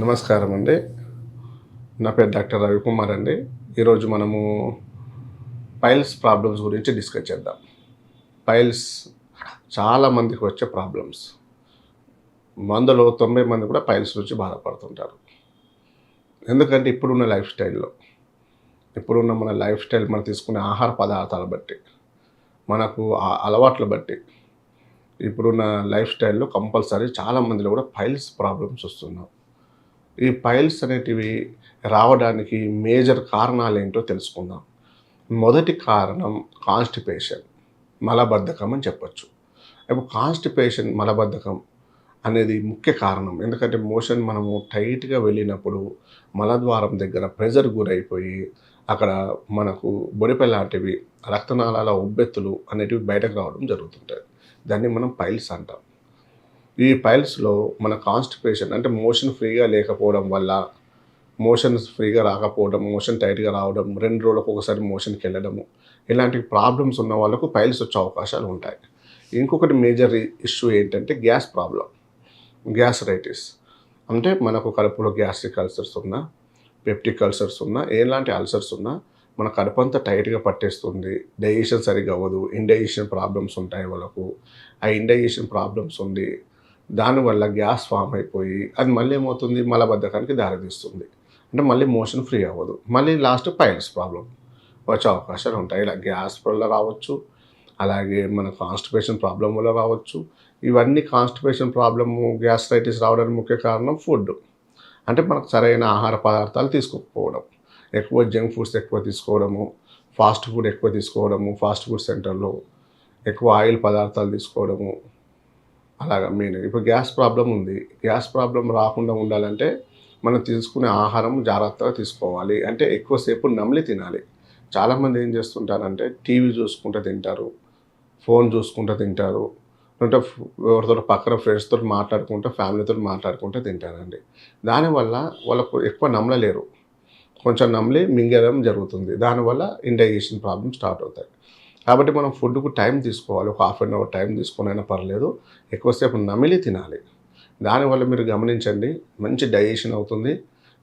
నమస్కారం అండి. నా పేరు డాక్టర్ రవికుమార్ అండి. ఈరోజు మనము పైల్స్ ప్రాబ్లమ్స్ గురించి డిస్కస్ చేద్దాం. పైల్స్ చాలా మందికి వచ్చే ప్రాబ్లమ్స్. వందలో తొంభై మంది కూడా పైల్స్ నుంచి బాధపడుతుంటారు. ఎందుకంటే ఇప్పుడున్న లైఫ్ స్టైల్లో ఇప్పుడున్న మన లైఫ్ స్టైల్ మనం తీసుకునే ఆహార పదార్థాలు బట్టి మనకు అలవాట్లు బట్టి ఇప్పుడున్న లైఫ్ స్టైల్లో కంపల్సరీ చాలా మందిలో కూడా పైల్స్ ప్రాబ్లమ్స్ వస్తున్నాయి. ఈ పైల్స్ అనేటివి రావడానికి మేజర్ కారణాలు ఏంటో తెలుసుకుందాం. మొదటి కారణం కాన్స్టిపేషన్ మలబద్ధకం అని చెప్పొచ్చు. ఇప్పుడు కాన్స్టిపేషన్ మలబద్ధకం అనేది ముఖ్య కారణం. ఎందుకంటే మోషన్ మనము టైట్గా వెళ్ళినప్పుడు మలద్వారం దగ్గర ప్రెజర్ గురైపోయి అక్కడ మనకు బొడిపె లాంటివి రక్తనాళాల ఉబ్బెత్తులు అనేటివి బయటకు రావడం జరుగుతుంటాయి. దాన్ని మనం పైల్స్ అంటాం. ఈ పైల్స్లో మన కాన్స్టిపేషన్ అంటే మోషన్ ఫ్రీగా లేకపోవడం వల్ల మోషన్స్ ఫ్రీగా రాకపోవడం మోషన్ టైట్గా రావడం రెండు రోజులకు ఒకసారి మోషన్కి వెళ్ళడము ఇలాంటి ప్రాబ్లమ్స్ ఉన్న వాళ్ళకు పైల్స్ వచ్చే అవకాశాలు ఉంటాయి. ఇంకొకటి మేజర్ ఇష్యూ ఏంటంటే గ్యాస్ ప్రాబ్లం గ్యాస్ రైటిస్ అంటే మనకు కడుపులో గ్యాస్ట్రిక్ అల్సర్స్ ఉన్నా పెప్టిక్ అల్సర్స్ ఉన్నా ఎలాంటి అల్సర్స్ ఉన్నా మన కడుపు అంతా టైట్గా పట్టేస్తుంది డైజెషన్ సరిగ్గా అవ్వదు ఇండైజెషన్ ప్రాబ్లమ్స్ ఉంటాయి వాళ్ళకు. ఆ ఇండైజెషన్ ప్రాబ్లమ్స్ ఉంది దానివల్ల గ్యాస్ ఫామ్ అయిపోయి అది మళ్ళీ ఏమవుతుంది? మలబద్ధకానికి దారితీస్తుంది. అంటే మళ్ళీ మోషన్ ఫ్రీ అవ్వదు. మళ్ళీ లాస్ట్ పైల్స్ ప్రాబ్లం. వచ్చే అవకాశాలు ఉంటాయి. ఇలా గ్యాస్ వల్ల రావచ్చు. అలాగే మన కాన్స్టిపేషన్ ప్రాబ్లం వల్ల రావచ్చు. ఇవన్నీ కాన్స్టిపేషన్ ప్రాబ్లము గ్యాస్ట్రైటిస్ రావడానికి ముఖ్య కారణం ఫుడ్. అంటే మనకు సరైన ఆహార పదార్థాలు తీసుకోకపోవడం. ఎక్కువ జంక్ ఫుడ్స్ ఎక్కువ తీసుకోవడము ఫాస్ట్ ఫుడ్ ఎక్కువ తీసుకోవడము ఫాస్ట్ ఫుడ్ సెంటర్లో ఎక్కువ ఆయిల్ పదార్థాలు తీసుకోవడము అలాగా మెయిన్ ఇప్పుడు గ్యాస్ ప్రాబ్లం ఉంది. గ్యాస్ ప్రాబ్లం రాకుండా ఉండాలంటే మనం తీసుకునే ఆహారం జాగ్రత్తగా తీసుకోవాలి. అంటే ఎక్కువసేపు నమిలి తినాలి. చాలామంది ఏం చేస్తుంటారంటే టీవీ చూసుకుంటూ తింటారు. ఫోన్ చూసుకుంటూ తింటారు. అంటే ఎవరితో పక్కన ఫ్రెండ్స్తో మాట్లాడుకుంటూ ఫ్యామిలీతో మాట్లాడుకుంటూ తింటారండి. దానివల్ల వాళ్ళకు ఎక్కువ నమ్మలేరు కొంచెం నమ్మలి మింగడం జరుగుతుంది. దానివల్ల ఇండైజేషన్ ప్రాబ్లమ్ స్టార్ట్ అవుతాయి. కాబట్టి మనం ఫుడ్కు టైం తీసుకోవాలి. ఒక హాఫ్ అన్ అవర్ టైం తీసుకునైనా పర్లేదు. ఎక్కువసేపు నమిలి తినాలి. దానివల్ల మీరు గమనించండి మంచి డైజెషన్ అవుతుంది.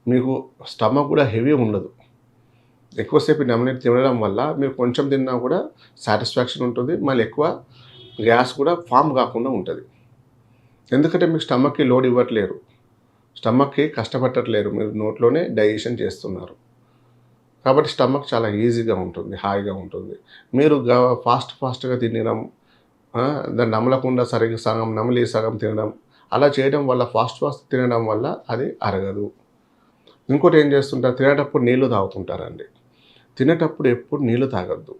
మీకు స్టమక్ కూడా హెవీ ఉండదు. ఎక్కువసేపు నమిలి తినడం వల్ల మీరు కొంచెం తిన్నా కూడా సాటిస్ఫాక్షన్ ఉంటుంది. మళ్ళీ ఎక్కువ గ్యాస్ కూడా ఫామ్ కాకుండా ఉంటుంది. ఎందుకంటే మీకు స్టమక్కి లోడ్ ఇవ్వట్లేరు. స్టమక్కి కష్టపట్టట్లేరు మీరు నోట్లోనే డైజెషన్ చేస్తున్నారు. కాబట్టి స్టమక్ చాలా ఈజీగా ఉంటుంది హాయిగా ఉంటుంది. మీరు ఫాస్ట్ ఫాస్ట్గా తినడం దాన్ని నమలకుండా సరిగ్గా సగం నమలి సగం తినడం అలా చేయడం వల్ల ఫాస్ట్ ఫాస్ట్ తినడం వల్ల అది అరగదు. ఇంకోటి ఏం చేస్తుంటారు తినేటప్పుడు నీళ్ళు తాగుతుంటారండి. తినేటప్పుడు ఎప్పుడు నీళ్ళు తాగొద్దు.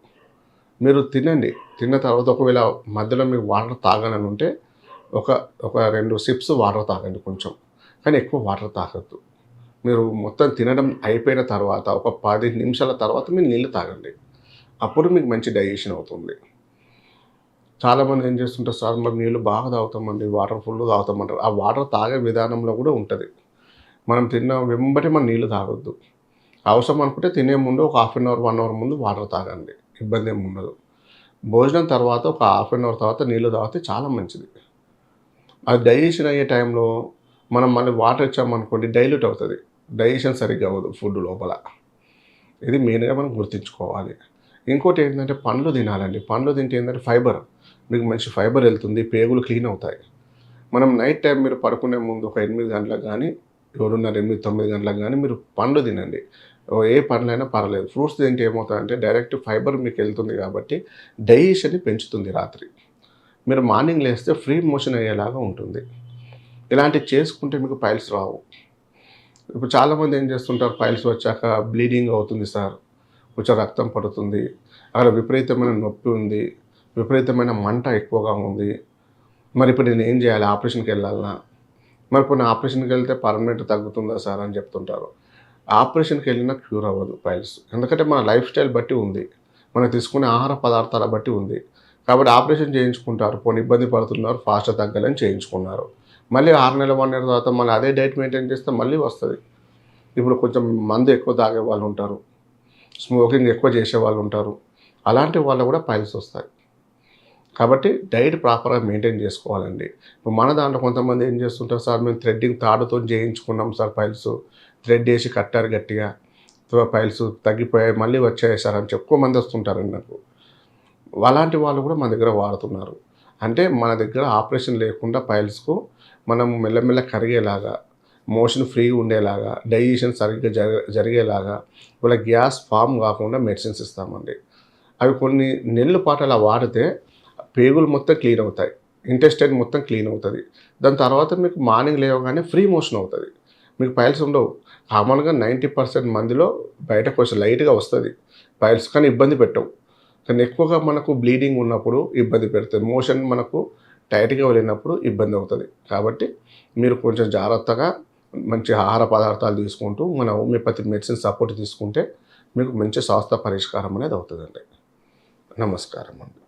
మీరు తినండి తిన్న తర్వాత ఒకవేళ మధ్యలో మీకు వాటర్ తాగాలని ఉంటే ఒక ఒక రెండు సిప్స్ వాటర్ తాగండి కొంచెం. కానీ ఎక్కువ వాటర్ తాగొద్దు. మీరు మొత్తం తినడం అయిపోయిన తర్వాత ఒక పది నిమిషాల తర్వాత మీరు నీళ్ళు తాగండి. అప్పుడు మీకు మంచి డైజెషన్ అవుతుంది. చాలామంది ఏం చేస్తుంటారు సార్ మరి నీళ్ళు బాగా తాగుతామండి వాటర్ ఫుల్ తాగుతామంటారు. ఆ వాటర్ తాగే విధానంలో కూడా ఉంటుంది. మనం తిన్న వెంబటి మనం నీళ్ళు తాగొద్దు. అవసరం అనుకుంటే తినే ముందు ఒక half an hour one hour ముందు వాటర్ తాగండి. ఇబ్బంది ఏమి ఉండదు. భోజనం తర్వాత ఒక హాఫ్ అన్ అవర్ తర్వాత నీళ్ళు తాగితే చాలా మంచిది. అది డైజెషన్ అయ్యే టైంలో మనం మళ్ళీ వాటర్ ఇచ్చామనుకోండి డైల్యూట్ అవుతుంది. డైజెషన్ సరిగ్గా అవ్వదు ఫుడ్ లోపల. ఇది మెయిన్గా మనం గుర్తుంచుకోవాలి. ఇంకోటి ఏంటంటే పండ్లు తినాలండి. పండ్లు తింటే ఏంటంటే ఫైబర్ మీకు మంచి ఫైబర్ వెళ్తుంది పేగులు క్లీన్ అవుతాయి. మనం నైట్ టైం మీరు పడుకునే ముందు ఒక ఎనిమిది గంటలకు కానీ ఏడున్నర ఎనిమిది తొమ్మిది గంటలకు కానీ మీరు పండ్లు తినండి. ఏ పండ్లైనా పర్లేదు. ఫ్రూట్స్ తింటే ఏమవుతుందంటే డైరెక్ట్ ఫైబర్ మీకు వెళ్తుంది కాబట్టి డైజెషన్ని పెంచుతుంది రాత్రి. మీరు మార్నింగ్ లేస్తే ఫ్రీ మోషన్ అయ్యేలాగా ఉంటుంది. ఇలాంటివి చేసుకుంటే మీకు పైల్స్ రావు. ఇప్పుడు చాలామంది ఏం చేస్తుంటారు? పైల్స్ వచ్చాక బ్లీడింగ్ అవుతుంది సార్. కొంచెం రక్తం పడుతుంది. అక్కడ విపరీతమైన నొప్పి ఉంది. విపరీతమైన మంట ఎక్కువగా ఉంది. మరి ఇప్పుడు నేను ఏం చేయాలి? ఆపరేషన్కి వెళ్ళాలన్నా మరి ఇప్పుడు ఆపరేషన్కి వెళ్తే పర్మనెంట్ తగ్గుతుందా సార్ అని చెప్తుంటారు. ఆపరేషన్కి వెళ్ళినా క్యూర్ అవ్వదు పైల్స్. ఎందుకంటే మన లైఫ్ స్టైల్ బట్టి ఉంది. మనం తీసుకునే ఆహార పదార్థాల బట్టి ఉంది. కాబట్టి ఆపరేషన్ చేయించుకుంటారు. పోనీ ఇబ్బంది పడుతున్నారు ఫాస్ట్గా తగ్గాలని చేయించుకున్నారు. మళ్ళీ ఆరు నెలల వన్ నెల తర్వాత మళ్ళీ అదే డైట్ మెయింటైన్ చేస్తే మళ్ళీ వస్తుంది. ఇప్పుడు కొంచెం మందు ఎక్కువ తాగే వాళ్ళు ఉంటారు. స్మోకింగ్ ఎక్కువ చేసే వాళ్ళు ఉంటారు. అలాంటి వాళ్ళు కూడా పైల్స్ వస్తాయి. కాబట్టి డైట్ ప్రాపర్గా మెయింటైన్ చేసుకోవాలండి. ఇప్పుడు మన దాంట్లో కొంతమంది ఏం చేస్తుంటారు సార్ మేము థ్రెడ్డింగ్ తాడుతో చేయించుకున్నాం సార్ పైల్స్. థ్రెడ్ వేసి కట్టారు గట్టిగా. పైల్స్ తగ్గిపోయాయి మళ్ళీ వచ్చాయి సార్ అని ఎక్కువ మంది వస్తుంటారండి నాకు. అలాంటి వాళ్ళు కూడా మన దగ్గర వాడుతున్నారు. అంటే మన దగ్గర ఆపరేషన్ లేకుండా పైల్స్కు మనం మెల్లమెల్ల కరిగేలాగా మోషన్ ఫ్రీగా ఉండేలాగా డైజెషన్ సరిగ్గా జరి జరిగేలాగా వాళ్ళ గ్యాస్ ఫామ్ కాకుండా మెడిసిన్స్ ఇస్తామండి. అవి కొన్ని నెలల పాటు అలా వాడితే పేగులు మొత్తం క్లీన్ అవుతాయి ఇంటెస్టైన్ మొత్తం క్లీన్ అవుతుంది. దాని తర్వాత మీకు మార్నింగ్ లేవగానే ఫ్రీ మోషన్ అవుతుంది. మీకు పైల్స్ ఉండవు. కామన్గా నైంటీ పర్సెంట్ మందిలో బయటకు వచ్చి లైట్గా వస్తుంది. పైల్స్ కానీ ఇబ్బంది పెట్టవు. కానీ ఎక్కువగా మనకు బ్లీడింగ్ ఉన్నప్పుడు ఇబ్బంది పెడుతుంది మోషన్ మనకు టైట్గా వెళ్ళినప్పుడు ఇబ్బంది అవుతుంది. కాబట్టి మీరు కొంచెం జాగ్రత్తగా మంచి ఆహార పదార్థాలు తీసుకుంటూ మన హోమియోపతి మెడిసిన్ సపోర్ట్ తీసుకుంటే మీకు మంచి స్వాస్థ పరిష్కారం అనేది అవుతుందండి. నమస్కారం అండి.